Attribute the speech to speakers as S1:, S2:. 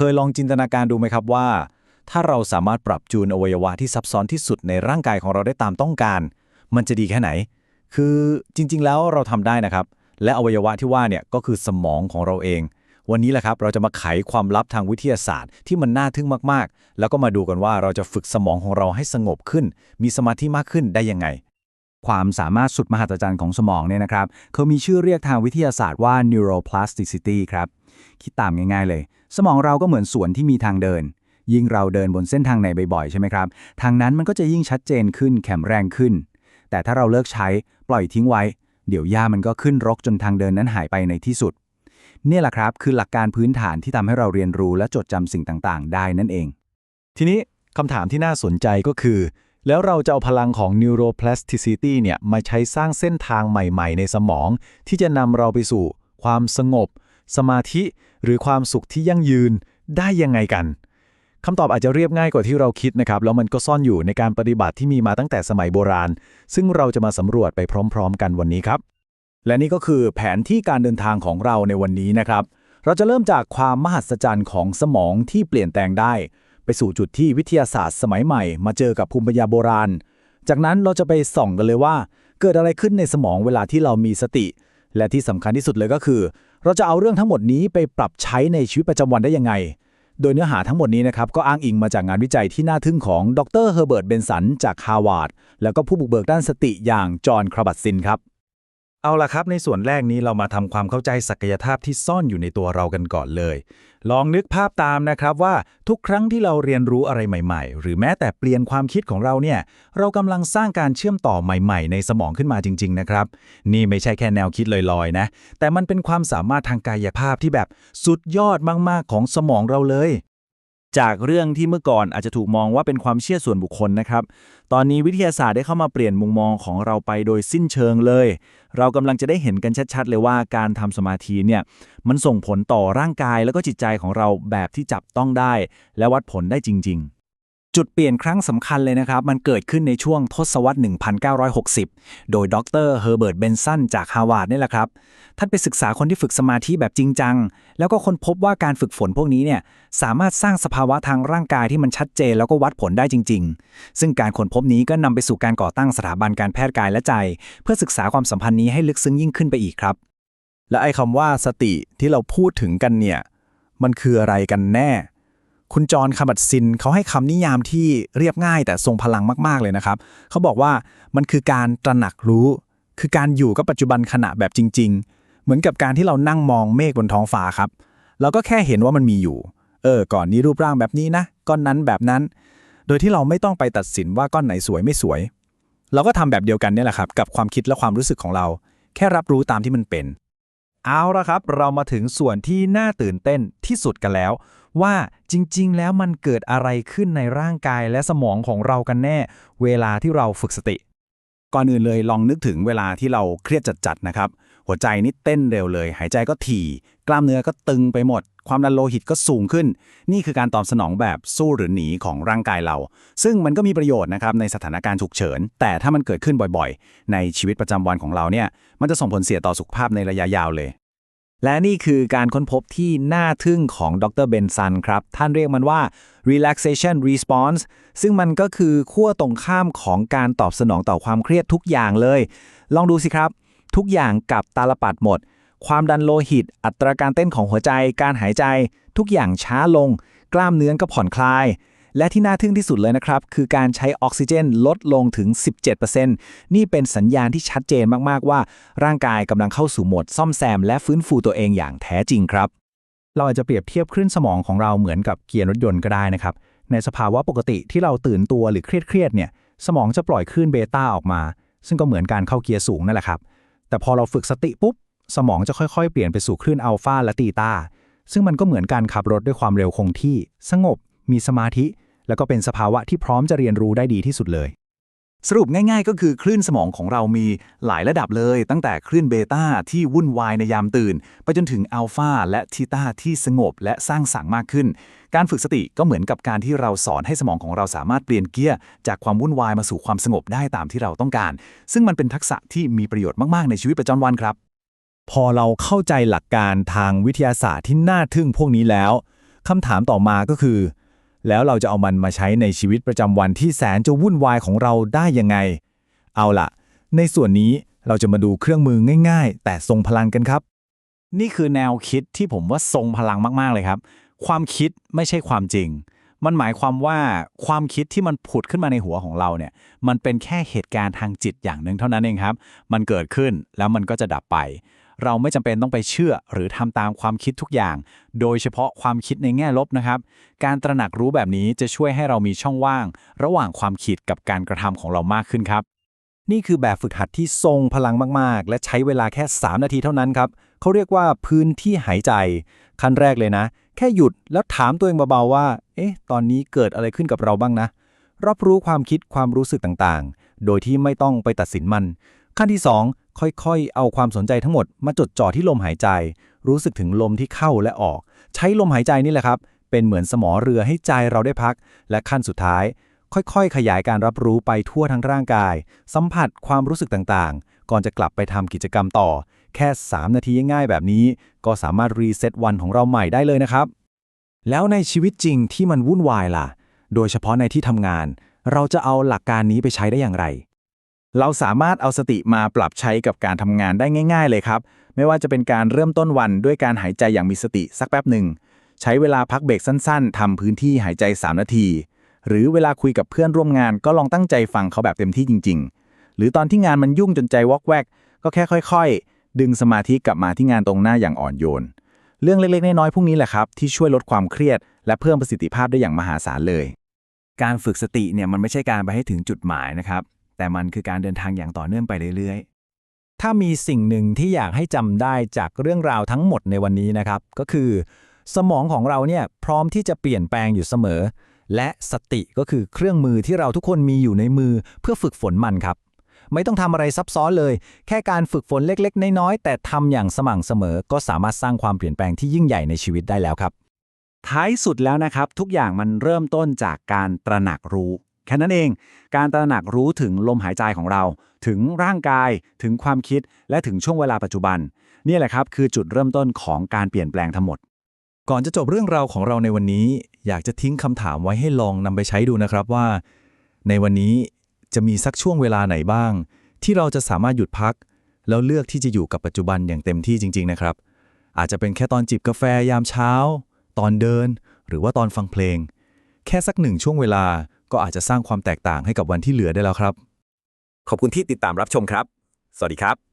S1: เคยลองจินตนาการดูไหมครับว่า ถ้าเราสามารถปรับจูนอวัยวะที่ซับซ้อนที่สุดในร่างกายของเราได้ตามต้องการ มันจะดีแค่ไหน คือจริง ๆ แล้วเราทำได้นะครับ และอวัยวะที่ว่าเนี่ยก็คือสมองของเราเอง วันนี้แหละครับเราจะมาไขความลับทางวิทยาศาสตร์ที่มันน่าทึ่งมากๆ แล้วก็มาดูกันว่าเราจะฝึกสมองของเราให้สงบขึ้น มีสมาธิมากขึ้นได้ยังไง
S2: ความสามารถสุดมหัศจรรย์ของสมองเนี่ยนะครับเขามีชื่อเรียกทางวิทยาศาสตร์ว่า neuroplasticity ครับ คิดตามง่ายๆเลย สมองเราก็เหมือนสวนที่มีทางเดิน ยิ่งเราเดินบนเส้นทางไหนบ่อยๆใช่ไหมครับ ทางนั้นมันก็จะยิ่งชัดเจนขึ้นแข็งแรงขึ้น แต่ถ้าเราเลิกใช้ปล่อยทิ้งไว้ เดี๋ยวหญ้ามันก็ขึ้นรกจนทางเดินนั้นหายไปในที่สุด เนี่ยแหละครับคือหลักการพื้นฐานที่ทำให้เราเรียนรู้และจดจำสิ่งต่างๆ ได้นั่นเอง
S1: ทีนี้คำถามที่น่าสนใจก็คือ แล้วเราจะเอาพลังของ neuroplasticity เนี่ยมาใช้สร้างเส้นทางใหม่ๆ ในสมอง ที่จะนำเราไปสู่ ความสงบ สมาธิ หรือความสุขที่ยั่งยืนได้ยังไงกันคำตอบอาจจะเรียบง่ายกว่าที่เราคิดนะครับ แล้วมันก็ซ่อนอยู่ในการปฏิบัติที่มีมาตั้งแต่สมัยโบราณ ซึ่งเราจะมาสำรวจไปพร้อม ๆ กันวันนี้ครับ และนี่ก็คือแผนที่การเดินทางของเราในวันนี้นะครับ เราจะเริ่มจากความมหัศจรรย์ของสมองที่เปลี่ยนแปลงได้ ไปสู่จุดที่วิทยาศาสตร์สมัยใหม่ มาเจอกับภูมิปัญญาโบราณ จากนั้นเราจะไปส่องกันเลยว่า เกิดอะไรขึ้นในสมองเวลาที่เรามีสติ และที่สำคัญที่สุดเลยก็คือ เราจะเอาเรื่องทั้งหมดนี้ไปปรับใช้ในชีวิตประจำวันได้ยังไง โดยเนื้อหาทั้งหมดนี้นะครับก็อ้างอิงมาจากงานวิจัยที่น่าทึ่งของดรเฮอร์เบิร์ตเบนสันจากฮาวาดแล้วก็ผู้บุกเบิกด้านสติอย่างจอห์นคราบัตซินครับ เอาล่ะครับในส่วนแรกนี้เรามาทำความเข้าใจศักยภาพที่ซ่อนอยู่ในตัวเรากันก่อนเลย ลองนึกภาพตามนะครับว่าทุกครั้งที่เราเรียนรู้อะไรใหม่ ๆ หรือแม้แต่เปลี่ยนความคิดของเราเนี่ยเรากำลังสร้างการเชื่อมต่อใหม่ ๆ ในสมองขึ้นมาจริง ๆ นะครับ นี่ไม่ใช่แค่แนวคิดลอยๆนะแต่มันเป็นความสามารถทางกายภาพที่แบบสุดยอดมากๆของสมองเราเลย จากเรื่องที่เมื่อก่อนอาจจะถูกมองว่าเป็นความเชื่อส่วนบุคคลนะครับ ตอนนี้วิทยาศาสตร์ได้เข้ามาเปลี่ยนมุมมองของเราไปโดยสิ้นเชิงเลย เรากำลังจะได้เห็นกันชัดๆ เลยว่าการทำสมาธิเนี่ยมันส่งผลต่อร่างกายแล้วก็จิตใจของเราแบบที่จับต้องได้ และวัดผลได้จริง ๆ จุดเปลี่ยนครั้งสำคัญเลยนะครับ มันเกิดขึ้นในช่วงทศวรรษ 1960 โดยดรเฮอร์เบิร์ต เบนสันจากฮาวาดนี่แหละครับ ท่านไปศึกษาคนที่ฝึกสมาธิแบบจริงจัง แล้วก็ค้นพบว่าการฝึกฝนพวกนี้เนี่ยสามารถสร้างสภาวะทางร่างกายที่มันชัดเจน แล้วก็วัดผลได้จริง ๆ ซึ่งการค้นพบนี้ก็นำไปสู่การก่อตั้งสถาบันการแพทย์กายและใจ เพื่อศึกษาความสัมพันธ์นี้ให้ลึกซึ้งยิ่งขึ้นไปอีกครับ และไอ้คำว่าสติที่เราพูดถึงกันเนี่ยมันคืออะไรกันแน่ คุณจอห์นคาบัตซินเขาให้คำนิยามที่เรียบง่ายแต่ทรงพลังมากๆเลยนะครับ เขาบอกว่ามันคือการตระหนักรู้ คือการอยู่กับปัจจุบันขณะแบบจริง ๆ เหมือนกับการที่เรานั่งมองเมฆบนท้องฟ้าครับเราก็แค่เห็นว่ามันมีอยู่ เออ ก่อนนี้รูปร่างแบบนี้นะ ก้อนนั้นแบบนั้น โดยที่เราไม่ต้องไปตัดสินว่าก้อนไหนสวยไม่สวย เราก็ทำแบบเดียวกันนี่แหละครับ กับความคิดและความรู้สึกของเรา แค่รับรู้ตามที่มันเป็น เอาละครับ เรามาถึงส่วนที่น่าตื่นเต้นที่สุดกันแล้วว่าจริง ๆ แล้วมันเกิดอะไรขึ้นในร่างกายและสมองของเรากันแน่ เวลาที่เราฝึกสติ ก่อนอื่นเลยลองนึกถึงเวลาที่เราเครียดจัดๆนะครับ หัวใจนี่เต้นเร็วเลย หายใจก็ถี่ กล้ามเนื้อก็ตึงไปหมด ความดันโลหิตก็สูงขึ้น นี่คือการตอบสนองแบบสู้หรือหนีของร่างกายเรา ซึ่งมันก็มีประโยชน์นะครับในสถานการณ์ฉุกเฉิน แต่ถ้ามันเกิดขึ้นบ่อยๆ ในชีวิตประจำวันของเราเนี่ยมันจะส่งผลเสียต่อสุขภาพในระยะยาวเลย และนี่คือการค้นพบที่น่าทึ่งของดรเบนซันครับ ท่านเรียกมันว่า relaxation response ซึ่งมันก็คือขั้วตรงข้ามของการตอบสนองต่อความเครียดทุกอย่างเลย ลองดูสิครับ ทุกอย่างกับตาลปัดหมด ความดันโลหิต อัตราการเต้นของหัวใจ การหายใจ ทุกอย่างช้าลง กล้ามเนื้อก็ผ่อนคลาย และที่น่าทึ่งที่สุดเลยนะครับ คือการใช้ออกซิเจนลดลงถึง 17%นี่เป็นสัญญาณที่ชัดเจนมากๆว่า ร่างกายกำลังเข้าสู่โหมดซ่อมแซมและฟื้นฟูตัวเองอย่างแท้จริงครับ เราอาจจะเปรียบเทียบคลื่นสมองของเราเหมือนกับเกียร์รถยนต์ก็ได้นะครับ ในสภาวะปกติที่เราตื่นตัวหรือเครียดๆเนี่ย สมองจะปล่อยคลื่นเบต้าออกมา ซึ่งก็เหมือนการเข้าเกียร์สูงนั่นแหละครับ แต่พอเราฝึกสติปุ๊บ สมองจะค่อยๆ เปลี่ยนไปสู่คลื่นอัลฟาและตีตาซึ่งมันก็เหมือนการขับรถด้วยความเร็วคงที่ สงบ มีสมาธิ แล้วก็เป็นสภาวะที่พร้อมจะเรียนรู้ได้ดีที่สุดเลย สรุปง่าย ๆ ก็คือคลื่นสมองของเรามีหลายระดับเลย ตั้งแต่คลื่นเบต้าที่วุ่นวายในยามตื่น ไปจนถึงอัลฟาและทีตาที่สงบและสร้างสรรค์มากขึ้น การฝึกสติก็เหมือนกับการที่เราสอนให้สมองของเราสามารถเปลี่ยนเกียร์จากความวุ่นวายมาสู่ความสงบได้ตามที่เราต้องการ ซึ่งมันเป็นทักษะที่มีประโยชน์มากๆในชีวิตประจำวันครับ พอเราเข้าใจหลักการทางวิทยาศาสตร์ที่น่าทึ่งพวกนี้แล้วคำถามต่อมาก็คือ แล้วเราจะเอามันมาใช้ในชีวิตประจำวันที่แสนจะวุ่นวายของเราได้ยังไง เอาล่ะ ในส่วนนี้เราจะมาดูเครื่องมือง่าย ๆ แต่ทรงพลังกันครับ นี่คือแนวคิดที่ผมว่าทรงพลังมากๆเลยครับ ความคิดไม่ใช่ความจริง มันหมายความว่าความคิดที่มันผุดขึ้นมาในหัวของเราเนี่ย มันเป็นแค่เหตุการณ์ทางจิตอย่างหนึ่งเท่านั้นเองครับ มันเกิดขึ้นแล้วมันก็จะดับไป เราไม่จำเป็นต้องไปเชื่อหรือทำตามความคิดทุกอย่าง โดยเฉพาะความคิดในแง่ลบนะครับ การตระหนักรู้แบบนี้จะช่วยให้เรามีช่องว่าง ระหว่างความคิดกับการกระทำของเรามากขึ้นครับ นี่คือแบบฝึกหัดที่ทรงพลังมาก ๆ และใช้เวลาแค่ 3 นาทีเท่านั้นครับเขาเรียกว่าพื้นที่หายใจ ขั้นแรกเลยนะ แค่หยุดแล้วถามตัวเองเบาๆว่า เอ๊ะ ตอนนี้เกิดอะไรขึ้นกับเราบ้างนะรับรู้ความคิดความรู้สึกต่างๆ โดยที่ไม่ต้องไปตัดสินมัน ขั้นที่ 2 ค่อยๆ เอาความสนใจทั้งหมดมาจดจ่อที่ลมหายใจ รู้สึกถึงลมที่เข้าและออก ใช้ลมหายใจนี่แหละครับ เป็นเหมือนสมอเรือให้ใจเราได้พัก และขั้นสุดท้าย ค่อยๆ ขยายการรับรู้ไปทั่วทั้งร่างกาย สัมผัสความรู้สึกต่างๆ ก่อนจะกลับไปทำกิจกรรมต่อ แค่ 3 นาทีง่ายๆแบบนี้ ก็สามารถรีเซ็ตวันของเราใหม่ได้เลยนะครับ แล้วในชีวิตจริงที่มันวุ่นวายล่ะ โดยเฉพาะในที่ทำงาน เราจะเอาหลักการนี้ไปใช้ได้อย่างไร เราสามารถเอาสติมาปรับใช้กับการทำงานได้ง่าย ๆ เลยครับ ไม่ว่าจะเป็นการเริ่มต้นวันด้วยการหายใจอย่างมีสติสักแป๊บหนึ่ง ใช้เวลาพักเบรกสั้นๆทำพื้นที่หายใจ 3 นาที หรือเวลาคุยกับเพื่อนร่วมงานก็ลองตั้งใจฟังเขาแบบเต็มที่จริง ๆ หรือตอนที่งานมันยุ่งจนใจวอกแวก ก็แค่ค่อยๆ ดึงสมาธิกลับมาที่งานตรงหน้าอย่างอ่อนโยน เรื่องเล็กๆ น้อยๆ พวกนี้แหละครับที่ช่วยลดความเครียด และเพิ่มประสิทธิภาพได้อย่างมหาศาลเลย
S2: การฝึกสติเนี่ยมันไม่ใช่การไปให้ถึงจุดหมายนะครับ แต่มันคือการเดินทางอย่างต่อเนื่องไปเรื่อยๆ
S1: ถ้ามีสิ่งหนึ่งที่อยากให้จำได้จากเรื่องราวทั้งหมดในวันนี้นะครับ ก็คือ สมองของเราเนี่ยพร้อมที่จะเปลี่ยนแปลงอยู่เสมอ และสติก็คือเครื่องมือที่เราทุกคนมีอยู่ในมือเพื่อฝึกฝนมันครับ ไม่ต้องทำอะไรซับซ้อนเลย แค่การฝึกฝนเล็กๆ น้อยๆแต่ทำอย่างสม่ำเสมอ ก็สามารถสร้างความเปลี่ยนแปลงที่ยิ่งใหญ่ในชีวิตได้แล้วครับ ท้ายสุดแล้วนะครับ ทุกอย่างมันเริ่มต้นจากการตระหนักรู้ แค่นั้นเอง การตระหนักรู้ถึงลมหายใจของเรา ถึงร่างกาย ถึงความคิด และถึงช่วงเวลาปัจจุบัน นี่แหละครับคือจุดเริ่มต้นของการเปลี่ยนแปลงทั้งหมด ก่อนจะจบเรื่องราวของเราในวันนี้ อยากจะทิ้งคำถามไว้ให้ลองนำไปใช้ดูนะครับว่า ในวันนี้จะมีสักช่วงเวลาไหนบ้าง ที่เราจะสามารถหยุดพัก แล้วเลือกที่จะอยู่กับปัจจุบันอย่างเต็มที่จริง ๆ นะครับ อาจจะเป็นแค่ตอนจิบกาแฟยามเช้า ตอนเดิน หรือว่าตอนฟังเพลง แค่สักหนึ่งช่วงเวลา ก็อาจจะสร้างความแตกต่างให้กับวันที่เหลือได้แล้วครับ
S3: ขอบคุณที่ติดตามรับชมครับ สวัสดีครับ